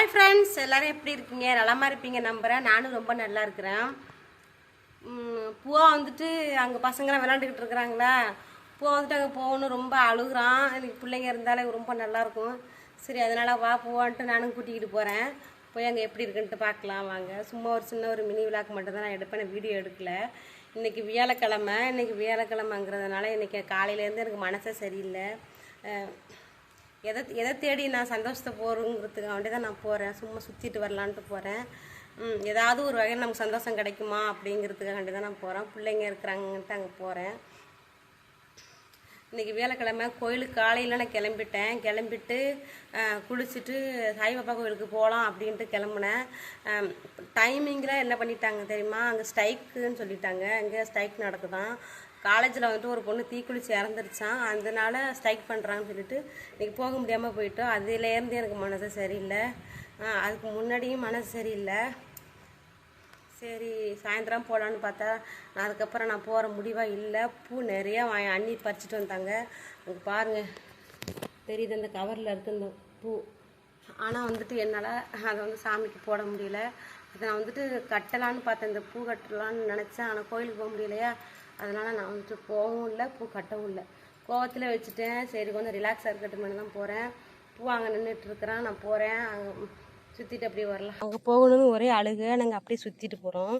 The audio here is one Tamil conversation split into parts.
ஹாய் ஃப்ரெண்ட்ஸ் எல்லாரும் எப்படி இருக்கீங்க? நலமாக இருப்பீங்க நம்புகிறேன் நானும் ரொம்ப நல்லா இருக்கிறேன். பூவா வந்துட்டு அங்கே பசங்களாம் விளாண்டுக்கிட்டு இருக்கிறாங்களா. பூவா வந்துட்டு அங்கே போகணும் ரொம்ப அழுகுறான். எனக்கு பிள்ளைங்க இருந்தாலே ரொம்ப நல்லாயிருக்கும் சரி அதனால் வா பூவான்ட்டு நானும் கூட்டிக்கிட்டு போகிறேன் போய் அங்கே எப்படி இருக்குன்ட்டு பார்க்கலாம் வாங்க. சும்மா ஒரு சின்ன ஒரு மினி விழாக்கு மட்டும் தான் நான் எடுப்பேன். வீடியோ எடுக்கல. இன்றைக்கி வியாழக்கிழமை. இன்றைக்கி வியாழக்கிழமைங்கிறதுனால இன்றைக்கி காலையிலேருந்து எனக்கு மனசே சரியில்லை. எதை எதை தேடி நான் சந்தோஷத்தை போகிறோங்கிறதுக்கு வேண்டி தான் நான் போகிறேன் சும்மா சுற்றிட்டு வரலான்ட்டு போகிறேன் ஏதாவது ஒரு வகையில் நமக்கு சந்தோஷம் கிடைக்குமா அப்படிங்கிறதுக்காண்டி தான் நான் போகிறேன் பிள்ளைங்க இருக்கிறாங்கன்ட்டு அங்கே போகிறேன் இன்றைக்கி வேலைக்கிழமை கோயிலுக்கு காலையில் நான் கிளம்பிட்டேன். கிளம்பிட்டு குளிச்சுட்டு சாய்பாபா கோயிலுக்கு போகலாம் அப்படின்ட்டு கிளம்புனேன். டைமிங்கில் என்ன பண்ணிட்டாங்க தெரியுமா? அங்கே ஸ்ட்ரைக்குன்னு சொல்லிட்டாங்க. அங்கே ஸ்ட்ரைக் நடக்குதான். காலேஜில் வந்துட்டு ஒரு பொண்ணு தீக்குளிச்சு இறந்துருச்சான் அதனால ஸ்ட்ரைக் பண்ணுறாங்கன்னு சொல்லிட்டு இன்றைக்கி போக முடியாமல் போயிட்டோம். அதுலேருந்து எனக்கு மனசு சரியில்லை. அதுக்கு முன்னாடியும் மனசு சரியில்லை. சரி சாயந்தரம் போகலான்னு பார்த்தா நான் அதுக்கப்புறம் நான் போகிற முடிவாக இல்லை. பூ நிறையா வா அண்ணி பறிச்சிட்டு வந்தாங்க. அங்கே பாருங்கள் தெரியுது அந்த கவரில் இருக்கு இந்த பூ. ஆனால் வந்துட்டு என்னால் அதை வந்து சாமிக்கு போட முடியல. அதை நான் வந்துட்டு கட்டலான்னு பார்த்தேன். இந்த பூ கட்டலான்னு நினச்சேன். ஆனால் கோயிலுக்கு போக முடியலையா? அதனால் நான் வந்துட்டு போகவும் இல்லை பூ கட்டவும் இல்லை. கோவத்தில் வச்சுட்டேன். சரி கொஞ்சம் ரிலாக்ஸாக இருக்கட்டும் தான் போகிறேன் பூ அங்கே நின்றுட்டுருக்குறான் நான் போகிறேன் அங்கே சுற்றிட்டு அப்படியே வரலாம். அங்கே போகணும்னு ஒரே அழுகு நாங்கள் அப்படியே சுற்றிட்டு போகிறோம்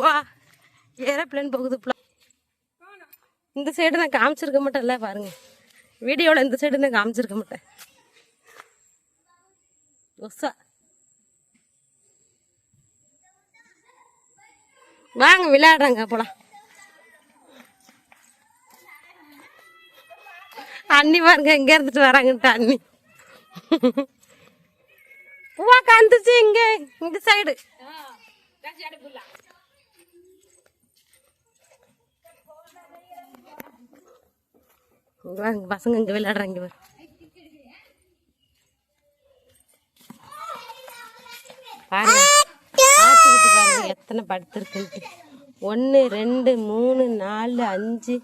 வா ஏரோப்ளேன் போகுது இந்த சைடு நான் காமிச்சிருக்க மாட்டேன்ல பாருங்க. வீடியோவில் இந்த சைடு நான் காமிச்சிருக்க மாட்டேன். ஒசா வாங்க விளையாடுறாங்க போலாம் அண்ணி பாருங்க எங்க இருந்துட்டு வராங்கன்ட்டு அண்ணி. பூவா கந்துச்சு இங்க இந்த சைடு வாங்க பசங்க இங்க விளையாடுறாங்க பாரு பாருங்க ஆட்டுக்குட்டி பாருங்க. எத்தனை படுத்துருக்குன்ட்டு. ஒன்று ரெண்டு மூணு நாலு அஞ்சு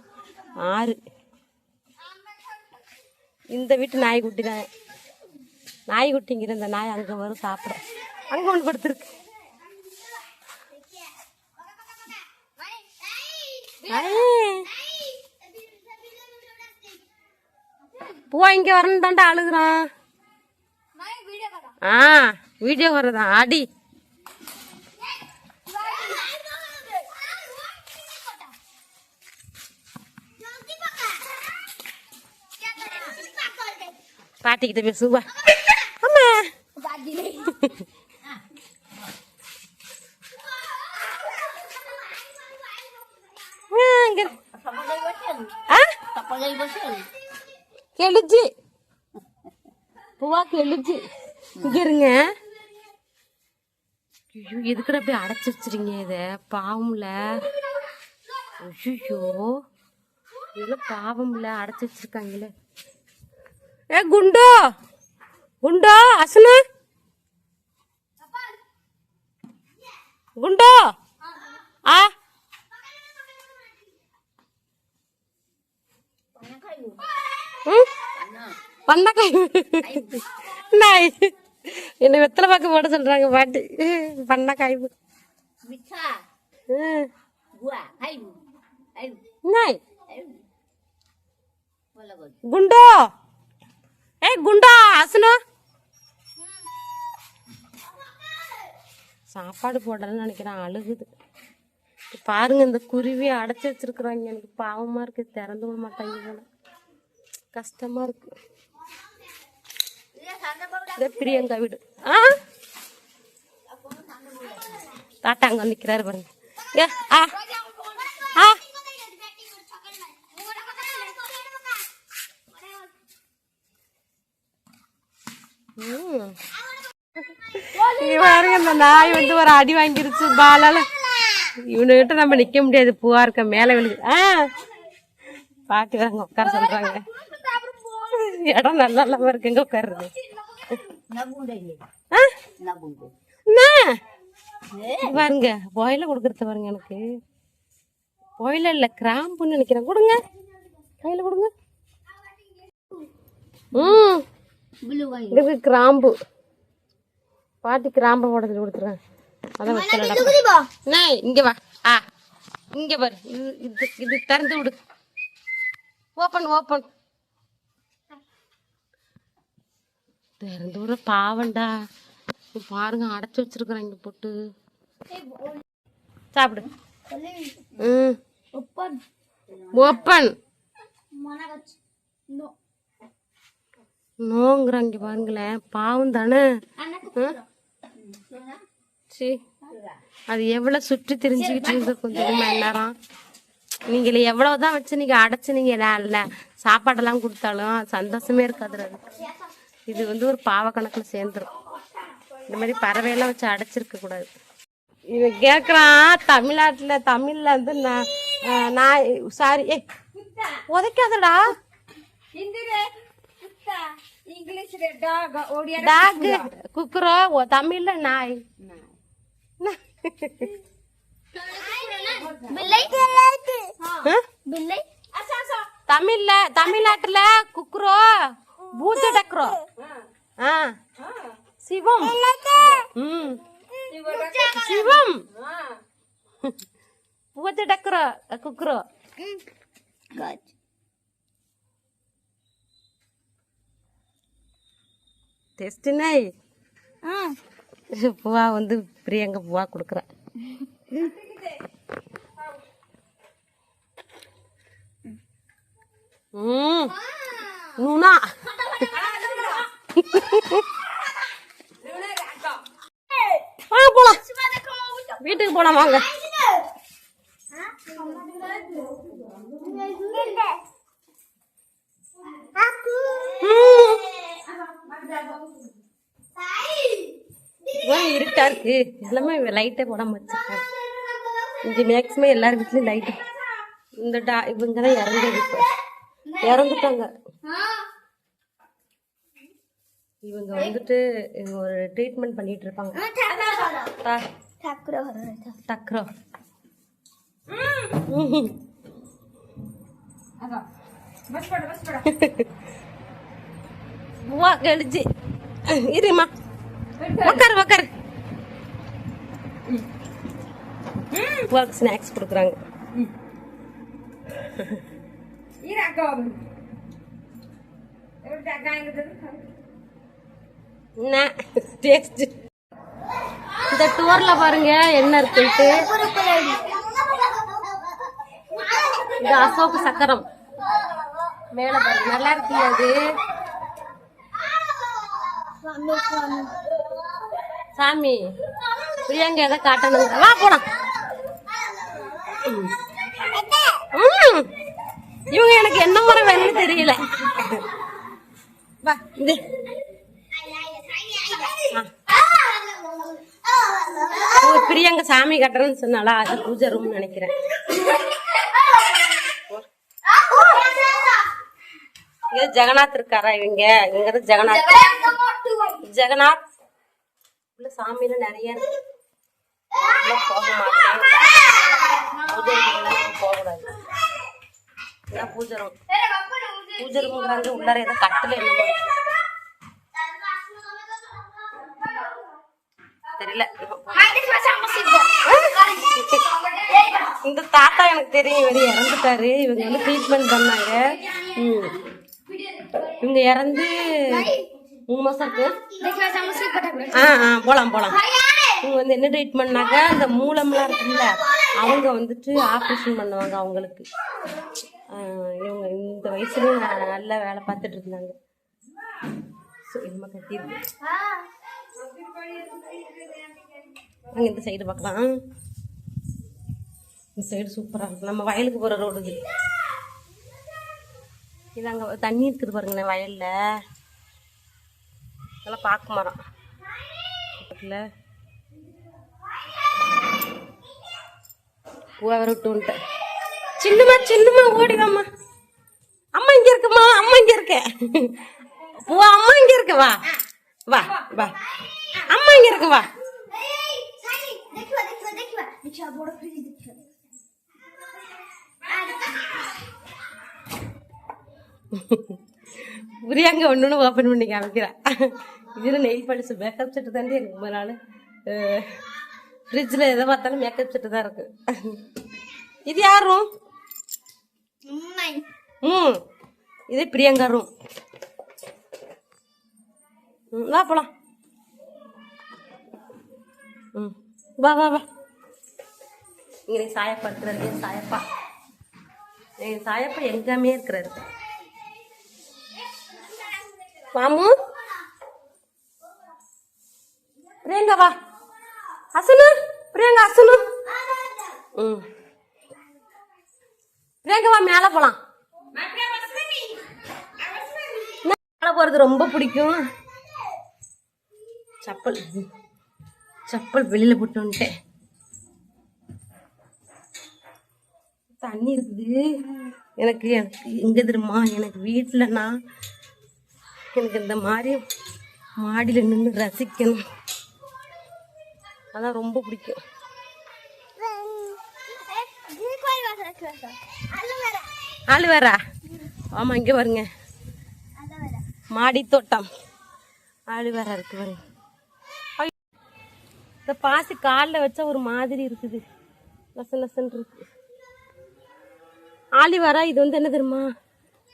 ஆறு. இந்த வீட்டு நாய்க்குட்டி தான். நாய்க்குட்டிங்கிற இந்த நாய் அங்கே வரும் சாப்பிட அங்கே ஒன்று படுத்துருக்கு. பூவா இங்கே வரணும் தாண்டா அழுகுறான். ஆ வீடியோ வரதான் அடி அம்மா ஆ, இங்க இரு. ஆ? கெளுச்சு பூவா கெளுச்சு இங்க இருங்க ஐயோ எதுக்குடா அப்படியே அடைச்சி வச்சிருங்க இத பாவம்ல ஐயோ இதெல்லாம் பாவம்ல அடைச்சி வச்சிருக்காங்களே ஏ குண்டோ? குண்டோ அசனு? குண்டோ? ஆ? ம்? பண்ணக்காய் நாய். என்ன வெத்தலை பாக்கு போட சொல்றாங்க பாட்டு. Ayo. நாய். குண்டோ? குண்டா அசனு. சாப்பாடு போடலன்னு நினைக்கிறேன் அழுகுது. பாருங்க இந்த குருவியை அடைச்சி வச்சிருக்கிறாங்க. எனக்கு பாவமா இருக்கு. திறந்து விட மாட்டாங்க போல. கஷ்டமா இருக்கு. பிரியங்கா வீடு. ஆ? தாத்தா அங்க நிக்கிறாரு பாருங்க. ஏ ஆ. இங்க பாருங்க இந்த நாய் வந்து ஒரு அடி வாங்கிருச்சு. பாலால இவனுகிட்ட நம்ம நிக்க முடியாது. பூவா இருக்க மேல விழுது ஆ. பாட்டி வராங்க உட்கார சொல்றாங்க. இடம் நல்லா இல்லாம இருக்கு எங்க ஆ? என்ன? பாருங்க போயில கொடுக்கறது பாருங்க எனக்கு. போயில இல்ல கிராம்புன்னு நினைக்கிறேன். கொடுங்க. கையில கொடுங்க. ம். இதுக்கு கிராம்பு. பாட்டி கிராம்பு போட சொல்லி கொடுத்துருவேன் அதான் வச்சு இங்க வா. ஆ இங்க பாரு. இது இது இது திறந்து விடு. ஓப்பன் ஓப்பன் திறந்து விட பாவண்டா பாருங்க அடைச்சு வச்சிருக்கிறேன் இங்க போட்டு. சாப்பிடு. ம். ஓப்பன்? No. நோங்கிறாங்க பாருங்களேன். பாவம் தானே? சரி அது எவ்வளோ சுற்றி தெரிஞ்சுக்கிட்டு கொஞ்சம் மணி நேரம் நீங்கள் எவ்வளோ தான் வச்சு நீங்கள் அடைச்சி நீங்கள் நல்ல சாப்பாடெல்லாம் கொடுத்தாலும் சந்தோஷமே இருக்காது அது. இது வந்து ஒரு பாவ கணக்கில் சேர்ந்துரும். இந்த மாதிரி பறவையெல்லாம் வச்சு அடைச்சிருக்க கூடாது. இவன் கேட்குறான் தமிழ்நாட்டில் தமிழில் வந்து நான் நான் சாரி ஏ உதைக்காதடா. டாக் குக்குரோ தமிழ்ல நாய். தமிழ்ல தமிழ்நாட்டுல குக்குரோ பூஜை ஆ. சிவம். சிவம். பூஜை டக்குறோ குக்குரோ. Good. டெஸ்ட் நாய் Ah. பூவா வந்து பிரியங்க பூவா கொடுக்குறா ம் நூனா போலாம் வீட்டுக்கு போலாம் வாங்க ம். இருட்டா இருக்கு. எல்லாமே லைட்டே போடாம வச்சிருக்காங்க இங்க மேக்ஸிமம் எல்லார் வீட்லயும் லைட் இந்த டா இவங்க தான் இறந்தது இப்போ இறந்துட்டாங்க. இவங்க வந்துட்டு இவங்க ஒரு ட்ரீட்மெண்ட் பண்ணிட்டு இருப்பாங்க. டக்ரோ ம்ஹும். வா கழிச்சு இருமா உக்காரு உக்காரு புவாக்கு ஸ்நாக்ஸ் கொடுக்குறாங்க இந்த டூர்ல பாருங்க என்ன இருக்குன்ட்டு. இது அசோக சக்கரம். மேல பாருங்க நல்லா இருக்குல்ல அது? சாமி பிரியங்க எதை காட்டணுங்க. வா போலாம். ம். இவங்க எனக்கு என்ன முறை வேணும்னு தெரியல. வா இது பிரியங்க சாமி கட்டுறேன்னு சொன்னாலா அது பூஜை ரூம் நினைக்கிறேன். ஜெகநாத் இருக்காரா இவங்க? இங்க ஜெகநாத். ஜெகநாத். உள்ள சாமியில நிறைய போக மாட்டேன் பூஜை போகக்கூடாது. பூஜை ரூம் பூஜை ரூம்ங்கிறாங்க உள்ளார ஏதோ கட்டில என்ன தெரியல. இந்த தாத்தா எனக்கு தெரியும். இவர் இறந்துட்டாரு. இவங்க வந்து ட்ரீட்மெண்ட் பண்ணாங்க. ம். இவங்க இறந்து மூணு மாசம் இருக்கு. ஆ ஆ போலாம் போலாம். இவங்க வந்து என்ன ட்ரீட்மெண்ட்னாக்க அந்த மூலம்லாம் இருக்குல்ல அவங்க வந்துட்டு ஆப்ரேஷன் பண்ணுவாங்க அவங்களுக்கு. இவங்க இந்த வயசுலேயும் நல்லா நல்ல வேலை பார்த்துட்டு இருந்தாங்க. ஸோ என்னமா கட்டியிருக்கு நாங்கள் இந்த சைடு பார்க்கலாம். இந்த சைடு சூப்பராக இருக்கு. நம்ம வயலுக்கு போகிற ரோடு இது. இது அங்கே தண்ணி இருக்குது பாருங்களேன் வயலில். இதெல்லாம் பார்க்க மரம். பக்கத்தில். பூவை விட்டு சின்னம்மா சின்னம்மா ஓடிவாம்மா. அம்மா இங்க இருக்குமா? அம்மா இங்க இருக்க. பூவா அம்மா இங்க இருக்கு வா. வா வா. அம்மா இங்க இருக்கு வா. பிரியாங்க ஒன்று ஒன்று ஓப்பன் பண்ணி காமிக்கிறேன். இதில் நெயில் பாலிஷ் மேக்கப் செட்டு தாண்டி எனக்கு ரொம்ப நாள் ஃப்ரிட்ஜில் எதை பார்த்தாலும் மேக்கப் செட்டு தான் இருக்கு. இது யார் ரூம் ம் இது பிரியங்கா ரூம் வா போலாம். ம் வா வா வா. இங்கே சாயப்பா இருக்கிறாரு என் சாயப்பா. என் சாயப்பா எங்காமே இருக்கிறாரு. மாமு பிரியங்கா வா. அசனு பிரியங்கா அசனு. ம். பிரியங்கா வா மேலே போலாம். மேலே போகிறது ரொம்ப பிடிக்கும். சப்பல். சப்பல் வெளியில் போட்டு வந்துட்டேன். தண்ணி இருக்குது. எனக்கு எனக்கு எங்கே தெரியுமா? எனக்கு வீட்டிலனா எனக்கு இந்த மாதிரி மாடியில் நின்று ரசிக்கணும். அதான் ரொம்ப பிடிக்கும். ஆள் வேறா? ஆமாம் இங்கே வருங்க மாடி தோட்டம். ஆள் வேற இருக்கு பாருங்க. இந்த பாசி காலில் வச்சா ஒரு மாதிரி இருக்குது. லசன் லசன் இருக்கு. ஆளி வரா இது வந்து என்ன தெரியுமா?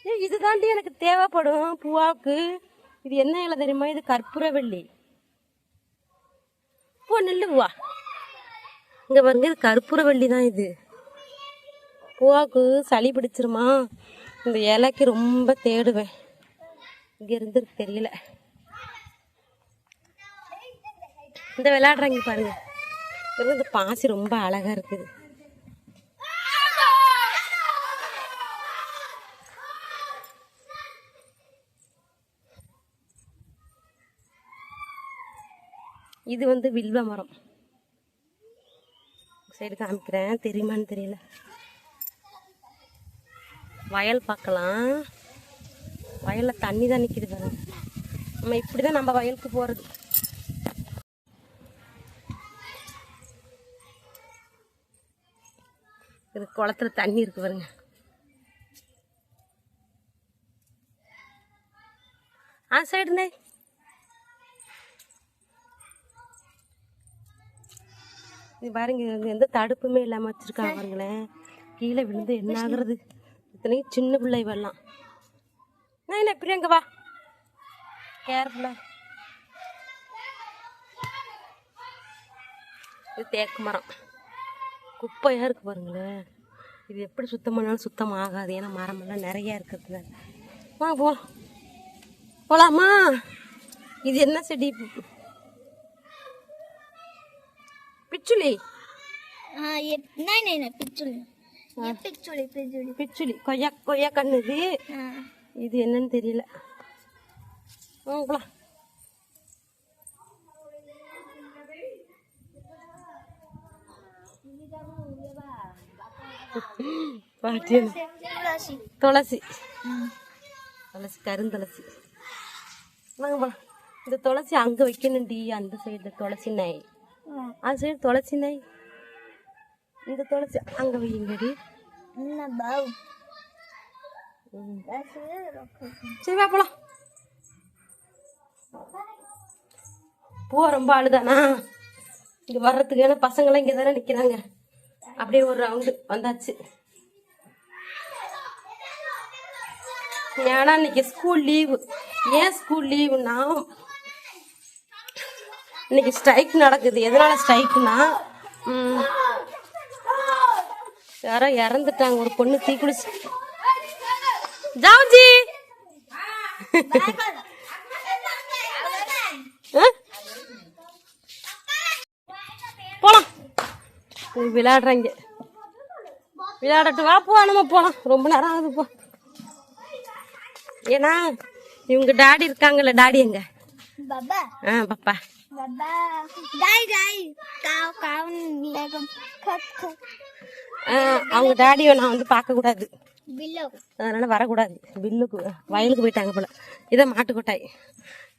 ஏ இது தாண்டி எனக்கு தேவைப்படும் பூவாவுக்கு இது என்ன இலை தெரியுமா? இது கற்பூரவள்ளி பூ நெல்லு பூவா இங்கே பாருங்க இது கற்பூரவள்ளி தான் இது. பூவாவுக்கு சளி பிடிச்சிருமா? இந்த இலைக்கு ரொம்ப தேடுவேன். இங்கே இருந்து தெரியல. இந்த விளையாடுறாங்க பாருங்க. இந்த பாசி ரொம்ப அழகாக இருக்குது. இது வந்து வில்வ மரம். சைடு காமிக்கிறேன். தெரியுமான்னு தெரியல. வயல் பார்க்கலாம். வயலில் தண்ணி தான் நிற்கிது பாருங்க. நம்ம இப்படி தான் நம்ம வயலுக்கு போகிறது இது குளத்துல தண்ணி இருக்கு பாருங்க. ஆ சைடுண்ணே பாருங்க எந்த தடுப்புமே இல்லாமல் வச்சுருக்காங்க பாருங்களேன். கீழே விழுந்து என்ன ஆகுறது? இத்தனையும் சின்ன பிள்ளை வரலாம் நான் என்ன பிரியங்க வா. கேர்ஃபுல்லா இது தேக்கு மரம். குப்பையாக இருக்கு பாருங்களேன். இது எப்படி சுத்தம் பண்ணாலும் சுத்தம் ஆகாது. ஏன்னா மரமெல்லாம் நிறைய இருக்கிறது வா போகலாம் போகலாமா இது என்ன செடி? ಪಿಚ್ಚುಲಿ ಪಿಚ್ಚುಲಿ பிச்சுளி பிச்சுளி பிச்சுளி கொய்யா கொய்யா கண்ணு இது இது என்னன்னு தெரியல. போகலாம் துளசி. துளசி. கருந்துளசி. வாங்க போலாம் இந்த துளசி அங்கே வைக்கணும்டி அந்த சைடு துளசி நாய் ఆ సైడ్ తులసినాయి இந்த துளசி அங்க வைங்கடி சரி போலாம். பூவை ரொம்ப ஆளுதானா? இங்கே வர்றதுக்கு ஏன்னா பசங்களாம் இங்கே தானே நிற்கிறாங்க அப்படியே ஒரு ரவுண்டு வந்தாச்சு. ஏன்னா இன்னைக்கு ஸ்கூல் லீவு ஏன் ஸ்கூல் லீவுன்னா இன்னைக்கு ஸ்ட்ரைக் நடக்குது. எதனால ஸ்ட்ரைக்குனா யாரோ இறந்துட்டாங்க. ஒரு பொண்ணு தீக்குளிச்சு ஜாவ்ஜி? போலாம். விளையாடுறாங்க. விளையாடட்டு வா போ நம்ம போலாம். ரொம்ப நேரம் ஆகுது போ. ஏன்னா இவங்க டாடி இருக்காங்கல்ல டாடி எங்க? ஆ பாப்பா. அவங்க டாடியை நான் வந்து பார்க்கக்கூடாது. அதனால வரக்கூடாது. பில்லுக்கு வயலுக்கு போயிட்டாங்க போல. இதை மாட்டுக்கொட்டாய்.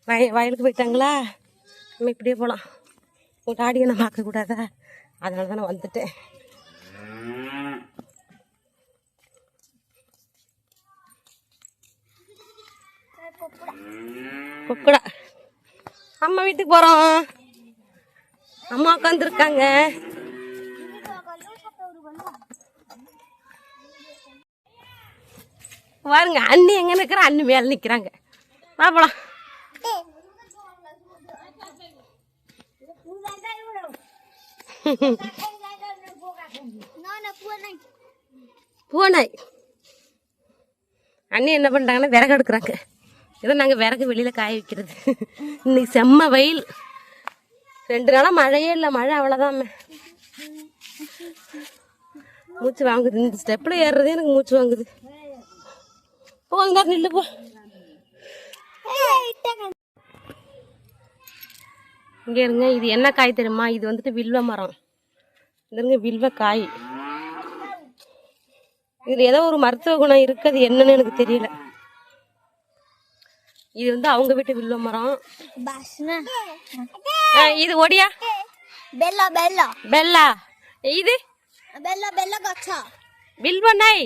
வய வயலுக்கு போயிட்டாங்களா? நம்ம இப்படியே போகலாம் உங்கள் டாடியை நான் பார்க்கக்கூடாதா? அதனால தான் நான் வந்துட்டேன். கொக்குடா. அம்மா வீட்டுக்கு போறோம். அம்மா உட்காந்துருக்காங்க பாருங்க அண்ணி எங்க நிக்கிற அண்ணி மேல நிக்கிறாங்க. பாப்பலாம் பூனை. அண்ணி என்ன பண்ணுறாங்கன்னா விறகு எடுக்கிறாங்க இதை நாங்கள் விறகு வெளியில் காய வைக்கிறது. இன்னைக்கு செம்ம வெயில். ரெண்டு நாளாக மழையே இல்லை மழை அவ்வளோதான் மூச்சு வாங்குது. இந்த ஸ்டெப்பில் ஏறுறதே எனக்கு மூச்சு வாங்குது. போ அங்கே நில்லு போ. இங்கே இருங்க இது என்ன காய் தெரியுமா? இது வந்துட்டு வில்வ மரம். இருங்க வில்வ காய். இதில் ஏதோ ஒரு மருத்துவ குணம் இருக்குது அது என்னன்னு எனக்கு தெரியல. இது வந்து அவங்க வீட்டு வில்வ மரம் இது ஒடியா Bella, bella. பெல்லா இது Bella, bella gaccia. வில்வ நாய்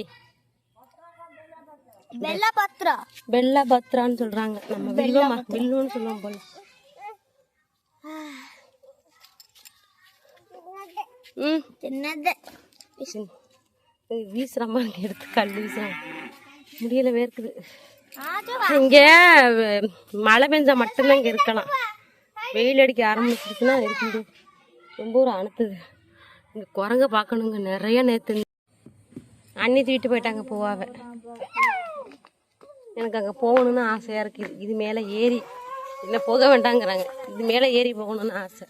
Bella patra. பெல்லா பத்ரான்னு சொல்றாங்க நம்ம வில்வமா வில்வன்னு சொல்லுவோம் போல ம். சரி. இது வீசுறமா எடுத்து கல் வீசுறாங்க முடியல வேர்க்குது. இங்க மழை பெஞ்சா மட்டும்தான் இங்க இருக்கலாம். வெயில் அடிக்க ஆரம்பிச்சிருச்சுன்னா இருக்குது ரொம்ப ஒரு அனுத்துது இங்க குரங்க பார்க்கணுங்க. நிறைய நேத்து அண்ணி தூக்கிட்டு போயிட்டாங்க போவாவ. எனக்கு அங்கே போகணும்னு ஆசையாக இருக்குது இது மேலே ஏறி. இல்லை போக வேண்டாங்கிறாங்க. இது மேலே ஏறி போகணும்னு ஆசை.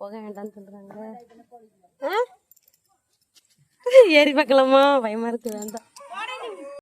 போக வேண்டாம்னு சொல்கிறாங்க ஏறி பார்க்கலாமா? பயமாக இருக்கு. வேண்டாம்.